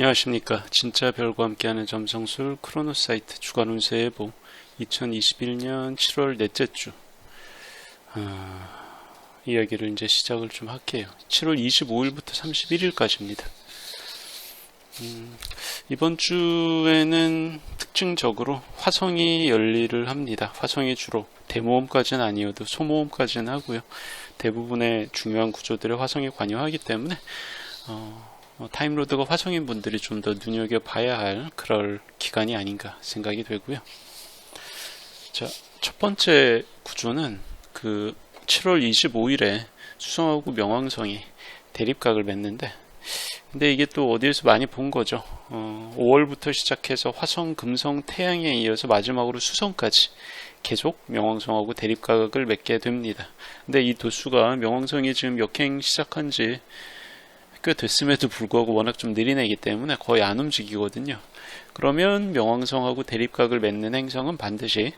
안녕하십니까. 진짜 별과 함께하는 점성술 크로노사이트 주간 운세 예보 2021년 7월 넷째 주 아, 이야기를 이제 시작을 좀 할게요. 7월 25일부터 31일까지입니다. 음, 이번 주에는 특징적으로 화성이 열일을 합니다. 화성이 주로 대모험까지는 아니어도 소모험까지는 하고요. 대부분의 중요한 구조들에 화성이 관여하기 때문에 어, 어, 타임로드가 화성인 분들이 좀 더 눈여겨봐야 할 그럴 기간이 아닌가 생각이 되고요. 자, 첫 번째 구조는 그 7월 25일에 수성하고 명왕성이 대립각을 맺는데 근데 이게 또 어디에서 많이 본 거죠. 어, 5월부터 시작해서 화성, 금성, 태양에 이어서 마지막으로 수성까지 계속 명왕성하고 대립각을 맺게 됩니다. 근데 이 도수가 명왕성이 지금 역행 시작한 지 꽤 됐음에도 불구하고 워낙 좀 느린 애기 때문에 거의 안 움직이거든요. 그러면 명왕성하고 대립각을 맺는 행성은 반드시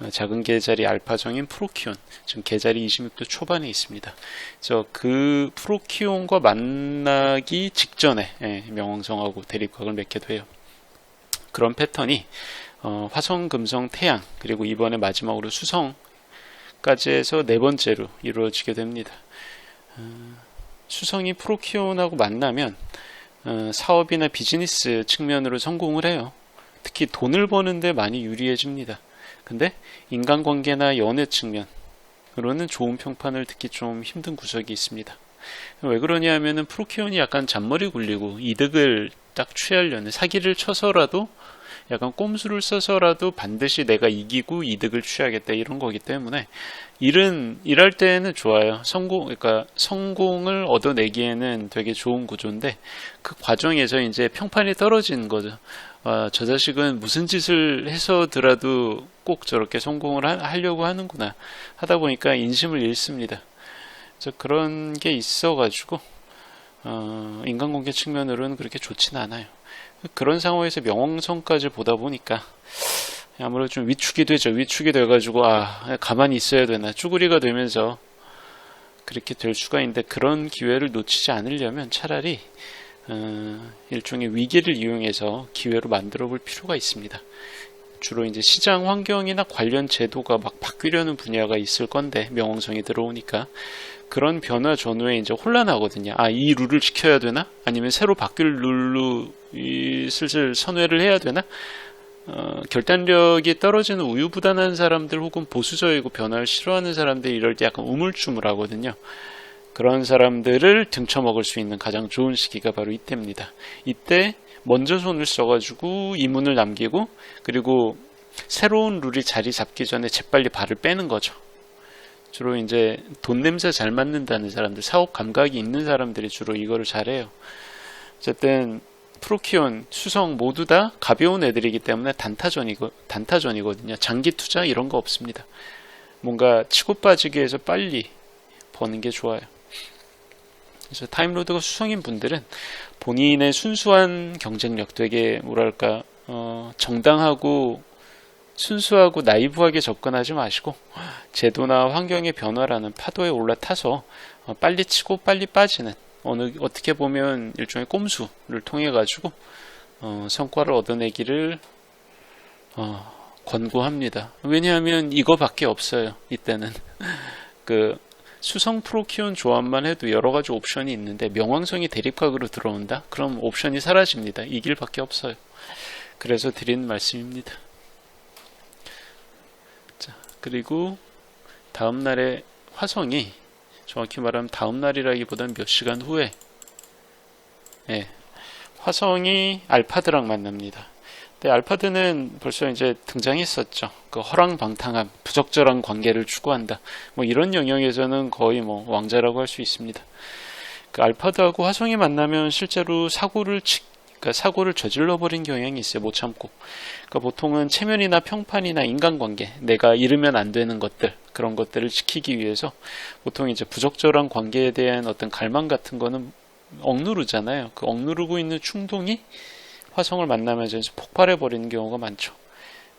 어, 작은 계자리 알파정인 프로키온, 지금 계자리 26도 초반에 있습니다. 그래서 그 프로키온과 만나기 직전에 예, 명왕성하고 대립각을 맺게 돼요. 그런 패턴이 어, 화성, 금성, 태양 그리고 이번에 마지막으로 수성까지 해서 네 번째로 이루어지게 됩니다. 어, 수성이 프로키온하고 만나면 어, 사업이나 비즈니스 측면으로 성공을 해요. 특히 돈을 버는데 많이 유리해집니다. 근데 인간관계나 연애 측면으로는 좋은 평판을 듣기 좀 힘든 구석이 있습니다. 왜 그러냐 하면은 프로키온이 약간 잔머리 굴리고 이득을 딱 취하려는 사기를 쳐서라도 약간 꼼수를 써서라도 반드시 내가 이기고 이득을 취하겠다 이런 거기 때문에 일은 일할 때는 좋아요. 성공 그러니까 성공을 얻어내기에는 되게 좋은 구조인데 그 과정에서 이제 평판이 떨어지는 거죠. 아, 저 자식은 무슨 짓을 해서더라도 꼭 저렇게 성공을 하, 려고 하는구나 하다 보니까 인심을 잃습니다. 그래서 그런 게 있어가지고 어, 인간관계 측면으로는 그렇게 좋지는 않아요. 그런 상황에서 명왕성까지 보다 보니까 아무래도 좀 위축이 되죠. 위축이 돼가지고 아 가만히 있어야 되나 쭈구리가 되면서 그렇게 될 수가 있는데 그런 기회를 놓치지 않으려면 차라리 어, 일종의 위기를 이용해서 기회로 만들어 볼 필요가 있습니다. 주로 이제 시장 환경이나 관련 제도가 막 바뀌려는 분야가 있을 건데 명왕성이 들어오니까 그런 변화 전후에 이제 혼란하거든요. 아, 이 룰을 지켜야 되나? 아니면 새로 바뀔 룰로 슬슬 선회를 해야 되나? 어, 결단력이 떨어지는 우유부단한 사람들 혹은 보수적이고 변화를 싫어하는 사람들이 이럴 때 약간 우물쭈물 하거든요. 그런 사람들을 등쳐먹을 수 있는 가장 좋은 시기가 바로 이때입니다. 이때 먼저 손을 써가지고 이문을 남기고 그리고 새로운 룰이 자리 잡기 전에 재빨리 발을 빼는 거죠. 주로 이제 돈 냄새 잘 맡는다는 사람들, 사업 감각이 있는 사람들이 주로 이거를 잘해요. 어쨌든 프로키온, 수성 모두 다 가벼운 애들이기 때문에 단타전이거, 단타전이거든요. 장기 투자 이런 거 없습니다. 뭔가 치고 빠지기 위해서 빨리 버는 게 좋아요. 그래서 타임로드가 수성인 분들은 본인의 순수한 경쟁력 되게 뭐랄까 어, 정당하고 순수하고 나이브하게 접근하지 마시고 제도나 환경의 변화라는 파도에 올라타서 어, 빨리 치고 빨리 빠지는 어느 어떻게 보면 일종의 꼼수를 통해 가지고 어, 성과를 얻어내기를 어, 권고합니다. 왜냐하면 이거밖에 없어요. 이때는 그 수성 프로키온 조합만 해도 여러 가지 옵션이 있는데 명왕성이 대립각으로 들어온다? 그럼 옵션이 사라집니다. 이 길밖에 없어요. 그래서 드린 말씀입니다. 그리고 다음 날에 화성이 정확히 말하면 다음 날이라기보다는 몇 시간 후에 예, 화성이 알파드랑 만납니다. 근데 알파드는 벌써 이제 등장했었죠. 그 허랑방탕함, 부적절한 관계를 추구한다. 뭐 이런 영역에서는 거의 뭐 왕자라고 할 수 있습니다. 그 알파드하고 화성이 만나면 실제로 사고를 치, 그러니까 사고를 저질러 버린 경향이 있어요. 못 참고. 그러니까 보통은 체면이나 평판이나 인간관계, 내가 잃으면 안 되는 것들 그런 것들을 지키기 위해서 보통 이제 부적절한 관계에 대한 어떤 갈망 같은 거는 억누르잖아요. 그 억누르고 있는 충동이 화성을 만나면서 폭발해 버리는 경우가 많죠.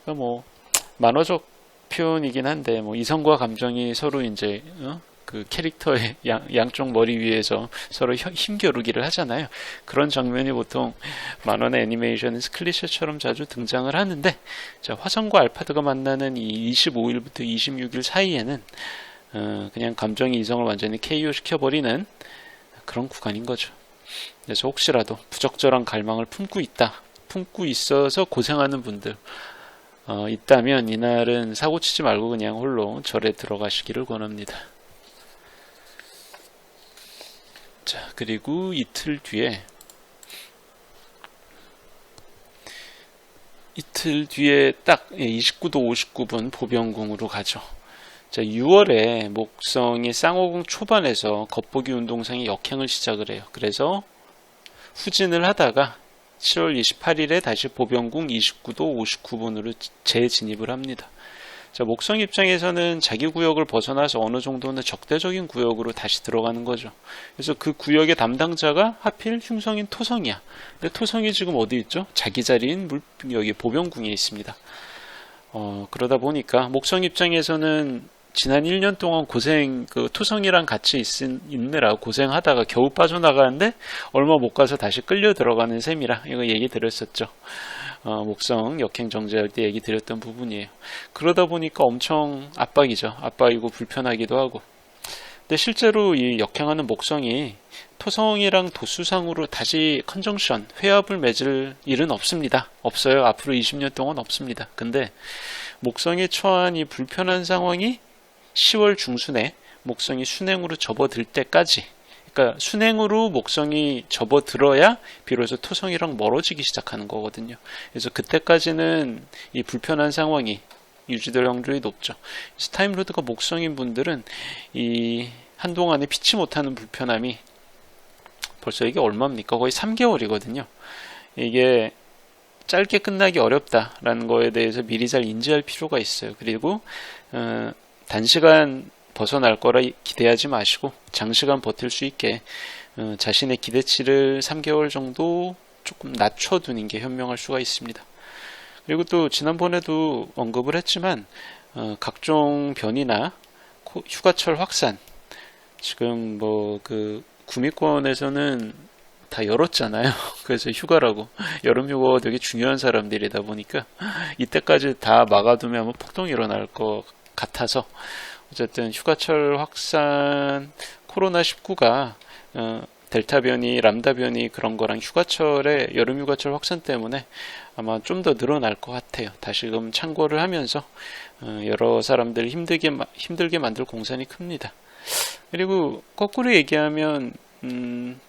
그러니까 뭐 만화적 표현이긴 한데 뭐 이성과 감정이 서로 이제 어? 그 캐릭터의 양, 양쪽 머리 위에서 서로 혀- 힘겨루기를 하잖아요. 그런 장면이 보통 만원의 애니메이션에서 클리셰처럼 자주 등장을 하는데 자, 화성과 알파드가 만나는 이 25일부터 26일 사이에는 어, 그냥 감정의 이성을 완전히 KO 시켜버리는 그런 구간인 거죠. 그래서 혹시라도 부적절한 갈망을 품고 있다, 품고 있어서 고생하는 분들 어, 있다면 이날은 사고 치지 말고 그냥 홀로 절에 들어가시기를 권합니다. 자, 그리고 이틀 뒤에 이틀 뒤에 딱 29도 59분 보병궁으로 가죠. 자, 6월에 목성이 쌍호궁 초반에서 겉보기 운동상이 역행을 시작을 해요. 그래서 후진을 하다가 7월 28일에 다시 보병궁 29도 59분으로 재진입을 합니다. 자, 목성 입장에서는 자기 구역을 벗어나서 어느 정도는 적대적인 구역으로 다시 들어가는 거죠. 그래서 그 구역의 담당자가 하필 흉성인 토성이야. 근데 토성이 지금 어디 있죠? 자기 자리인 물, 여기 보병궁에 있습니다. 어, 그러다 보니까 목성 입장에서는 지난 1년 동안 고생, 그 토성이랑 같이 있, 있느라 고생하다가 겨우 빠져나가는데 얼마 못 가서 다시 끌려 들어가는 셈이라 이거 얘기 드렸었죠. 어, 목성 역행 정제할 때 얘기 드렸던 부분이에요. 그러다 보니까 엄청 압박이죠. 압박이고 불편하기도 하고. 근데 실제로 이 역행하는 목성이 토성이랑 도수상으로 다시 컨정션, 회합을 맺을 일은 없습니다. 없어요. 앞으로 20년 동안 없습니다. 근데 목성이 처한 이 불편한 상황이 10월 중순에 목성이 순행으로 접어들 때까지 그러니까 순행으로 목성이 접어들어야 비로소 토성이랑 멀어지기 시작하는 거거든요. 그래서 그때까지는 이 불편한 상황이 유지될 확률이 높죠. 그래서 타임로드가 목성인 분들은 이 한동안에 피치 못하는 불편함이 벌써 이게 얼마입니까? 거의 3개월이거든요. 이게 짧게 끝나기 어렵다라는 거에 대해서 미리 잘 인지할 필요가 있어요. 그리고 어, 단시간 벗어날 거라 기대하지 마시고 장시간 버틸 수 있게 어, 자신의 기대치를 3개월 정도 조금 낮춰두는 게 현명할 수가 있습니다. 그리고 또 지난번에도 언급을 했지만 어, 각종 변이나 코- 휴가철 확산 지금 뭐 그 구미권에서는 다 열었잖아요. 그래서 휴가라고 여름 휴가가 되게 중요한 사람들이다 보니까 이때까지 다 막아두면 폭동이 일어날 것 같아서 어쨌든 휴가철 확산 코로나19가 어, 델타 변이, 람다 변이 그런 거랑 휴가철에 여름 휴가철 확산 때문에 아마 좀 더 늘어날 것 같아요. 다시금 참고를 하면서 어, 여러 사람들 힘들게 마- 힘들게 만들 공산이 큽니다. 그리고 거꾸로 얘기하면 음,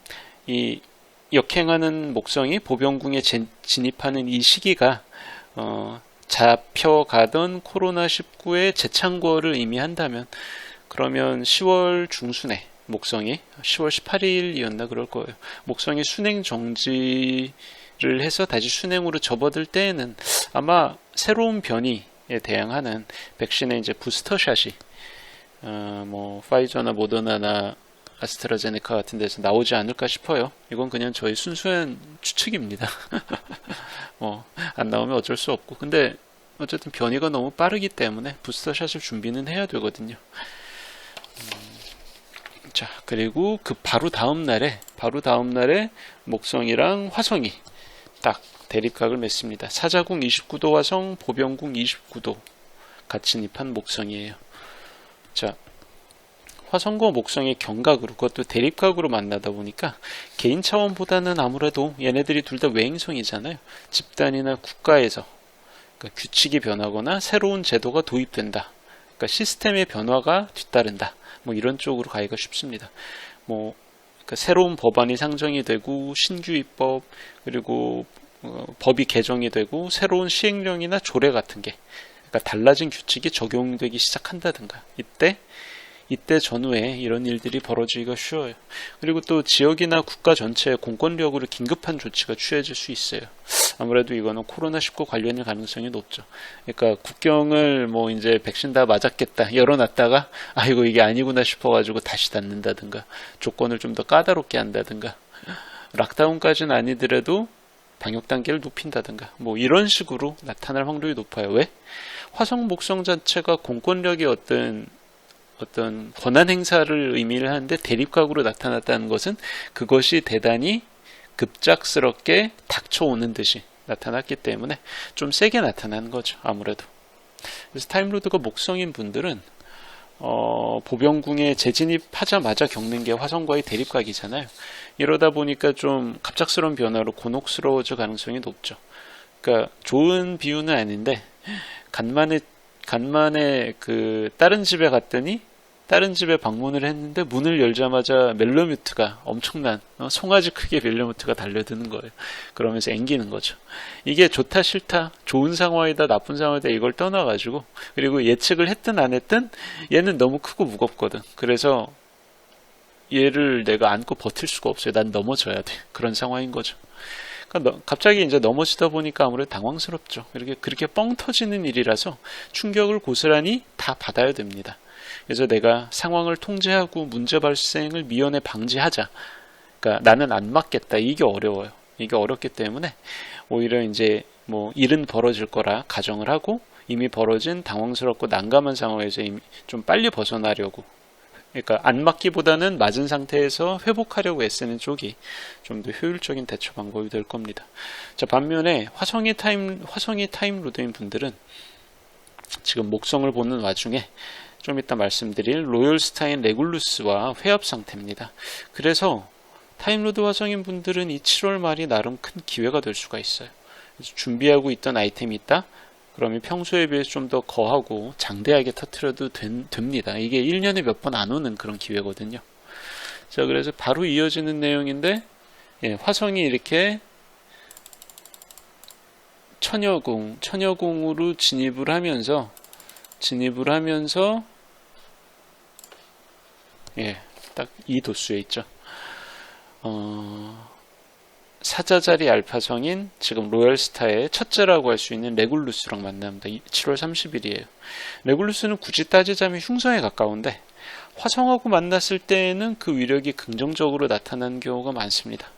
이 역행하는 목성이 보병궁에 진- 진입하는 이 시기가 어, 잡혀가던 코로나19의 재창궐을 의미한다면 그러면 10월 중순에 목성이 10월 18일이었나 그럴 거예요. 목성이 순행 정지를 해서 다시 순행으로 접어들 때에는 아마 새로운 변이에 대항하는 백신의 이제 부스터샷이 어, 뭐 파이저나 모더나나 아스트라제네카 같은 데서 나오지 않을까 싶어요. 이건 그냥 저희 순수한 추측입니다. 뭐 안 나오면 어쩔 수 없고. 근데 어쨌든 변이가 너무 빠르기 때문에 부스터샷을 준비는 해야 되거든요. 음, 자, 그리고 그 바로 다음 날에 바로 다음 날에 목성이랑 화성이 딱 대립각을 맺습니다. 사자궁 29도 화성, 보병궁 29도 같이 진입한 목성이에요. 자, 화성과 목성의 경각으로 그것도 대립각으로 만나다 보니까 개인 차원보다는 아무래도 얘네들이 둘 다 외행성이잖아요. 집단이나 국가에서 그러니까 규칙이 변하거나 새로운 제도가 도입된다. 그러니까 시스템의 변화가 뒤따른다. 뭐 이런 쪽으로 가기가 쉽습니다. 뭐 그러니까 새로운 법안이 상정이 되고 신규 입법 그리고 어, 법이 개정이 되고 새로운 시행령이나 조례 같은 게 그러니까 달라진 규칙이 적용되기 시작한다든가 이때 이때 전후에 이런 일들이 벌어지기가 쉬워요. 그리고 또 지역이나 국가 전체의 공권력으로 긴급한 조치가 취해질 수 있어요. 아무래도 이거는 코로나19 관련일 가능성이 높죠. 그러니까 국경을 뭐 이제 백신 다 맞았겠다 열어놨다가 아이고 이게 아니구나 싶어가지고 다시 닫는다든가 조건을 좀 더 까다롭게 한다든가 락다운까지는 아니더라도 방역 단계를 높인다든가 뭐 이런 식으로 나타날 확률이 높아요. 왜? 화성 목성 자체가 공권력의 어떤 어떤 권한 행사를 의미를 하는데 대립각으로 나타났다는 것은 그것이 대단히 급작스럽게 닥쳐오는 듯이 나타났기 때문에 좀 세게 나타나는 거죠. 아무래도. 그래서 타임로드가 목성인 분들은 어, 보병궁에 재진입하자마자 겪는 게 화성과의 대립각이잖아요. 이러다 보니까 좀 갑작스러운 변화로 곤혹스러워질 가능성이 높죠. 그러니까 좋은 비유는 아닌데 간만에 간만에 그 다른 집에 갔더니 다른 집에 방문을 했는데 문을 열자마자 멜로뮤트가 엄청난 어, 송아지 크기의 멜로뮤트가 달려드는 거예요. 그러면서 앵기는 거죠. 이게 좋다 싫다 좋은 상황이다 나쁜 상황이다 이걸 떠나가지고 그리고 예측을 했든 안 했든 얘는 너무 크고 무겁거든. 그래서 얘를 내가 안고 버틸 수가 없어요. 난 넘어져야 돼. 그런 상황인 거죠. 그러니까 갑자기 이제 넘어지다 보니까 아무래도 당황스럽죠. 이렇게 그렇게 뻥 터지는 일이라서 충격을 고스란히 다 받아야 됩니다. 그래서 내가 상황을 통제하고 문제 발생을 미연에 방지하자. 그러니까 나는 안 맞겠다. 이게 어려워요. 이게 어렵기 때문에 오히려 이제 뭐 일은 벌어질 거라 가정을 하고 이미 벌어진 당황스럽고 난감한 상황에서 이미 좀 빨리 벗어나려고 그러니까 안 맞기보다는 맞은 상태에서 회복하려고 애쓰는 쪽이 좀 더 효율적인 대처 방법이 될 겁니다. 자, 반면에 화성이 타임 화성이 타임 로드인 분들은 지금 목성을 보는 와중에 좀 이따 말씀드릴 로열스타인 레굴루스와 회합 상태입니다. 그래서 타임로드 화성인 분들은 이 7월 말이 나름 큰 기회가 될 수가 있어요. 준비하고 있던 아이템이 있다? 그러면 평소에 비해서 좀더 거하고 장대하게 터트려도 된, 됩니다. 이게 1년에 몇 번 안 오는 그런 기회거든요. 자, 그래서 바로 이어지는 내용인데, 예, 화성이 이렇게 처녀궁, 처녀궁으로 진입을 하면서, 진입을 하면서, 예, 딱 이 도수에 있죠. 어, 사자자리 알파성인 지금 로열스타의 첫째라고 할 수 있는 레굴루스랑 만납니다. 7월 30일이에요. 레굴루스는 굳이 따지자면 흉성에 가까운데 화성하고 만났을 때에는 그 위력이 긍정적으로 나타나는 경우가 많습니다.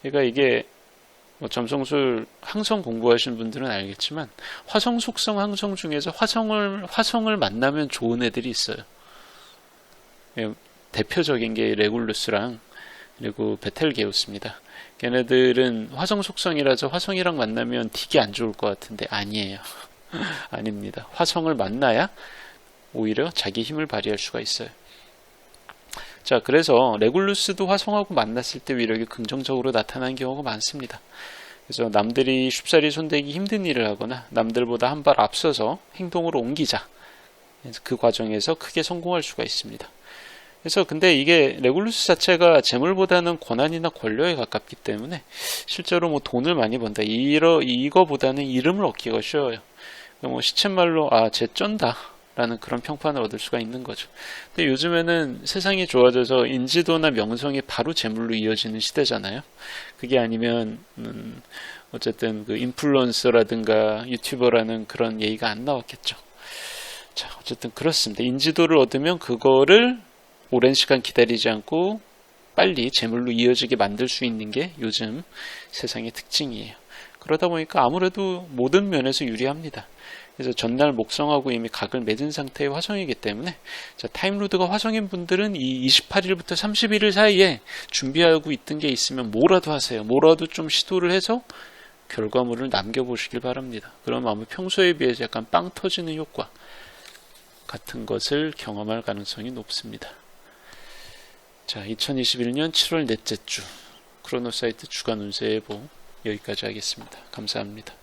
그러니까 이게 뭐 점성술 항성 공부하신 분들은 알겠지만 화성 속성 항성 중에서 화성을 화성을 만나면 좋은 애들이 있어요. 예, 대표적인 게 레굴루스랑 그리고 베텔게우스입니다. 걔네들은 화성 속성이라서 화성이랑 만나면 되게 안 좋을 것 같은데 아니에요. 아닙니다. 화성을 만나야 오히려 자기 힘을 발휘할 수가 있어요. 자, 그래서 레굴루스도 화성하고 만났을 때 위력이 긍정적으로 나타나는 경우가 많습니다. 그래서 남들이 쉽사리 손대기 힘든 일을 하거나 남들보다 한 발 앞서서 행동으로 옮기자. 그 과정에서 크게 성공할 수가 있습니다. 그래서 근데 이게 레굴루스 자체가 재물보다는 권한이나 권력에 가깝기 때문에 실제로 뭐 돈을 많이 번다 이러 이거보다는 이름을 얻기가 쉬워요. 뭐 시쳇말로 아쟤 쩐다. 라는 그런 평판을 얻을 수가 있는 거죠. 근데 요즘에는 세상이 좋아져서 인지도나 명성이 바로 재물로 이어지는 시대잖아요. 그게 아니면 음 어쨌든 그 인플루언서라든가 유튜버라는 그런 얘기가 안 나왔겠죠. 자, 어쨌든 그렇습니다. 인지도를 얻으면 그거를 오랜 시간 기다리지 않고 빨리 재물로 이어지게 만들 수 있는 게 요즘 세상의 특징이에요. 그러다 보니까 아무래도 모든 면에서 유리합니다. 그래서 전날 목성하고 이미 각을 맺은 상태의 화성이기 때문에 자, 타임로드가 화성인 분들은 이 28일부터 31일 사이에 준비하고 있던 게 있으면 뭐라도 하세요. 뭐라도 좀 시도를 해서 결과물을 남겨보시길 바랍니다. 그럼 아마 평소에 비해서 약간 빵 터지는 효과 같은 것을 경험할 가능성이 높습니다. 자, 2021년 7월 넷째 주 크로노사이트 주간 운세 예보 여기까지 하겠습니다. 감사합니다.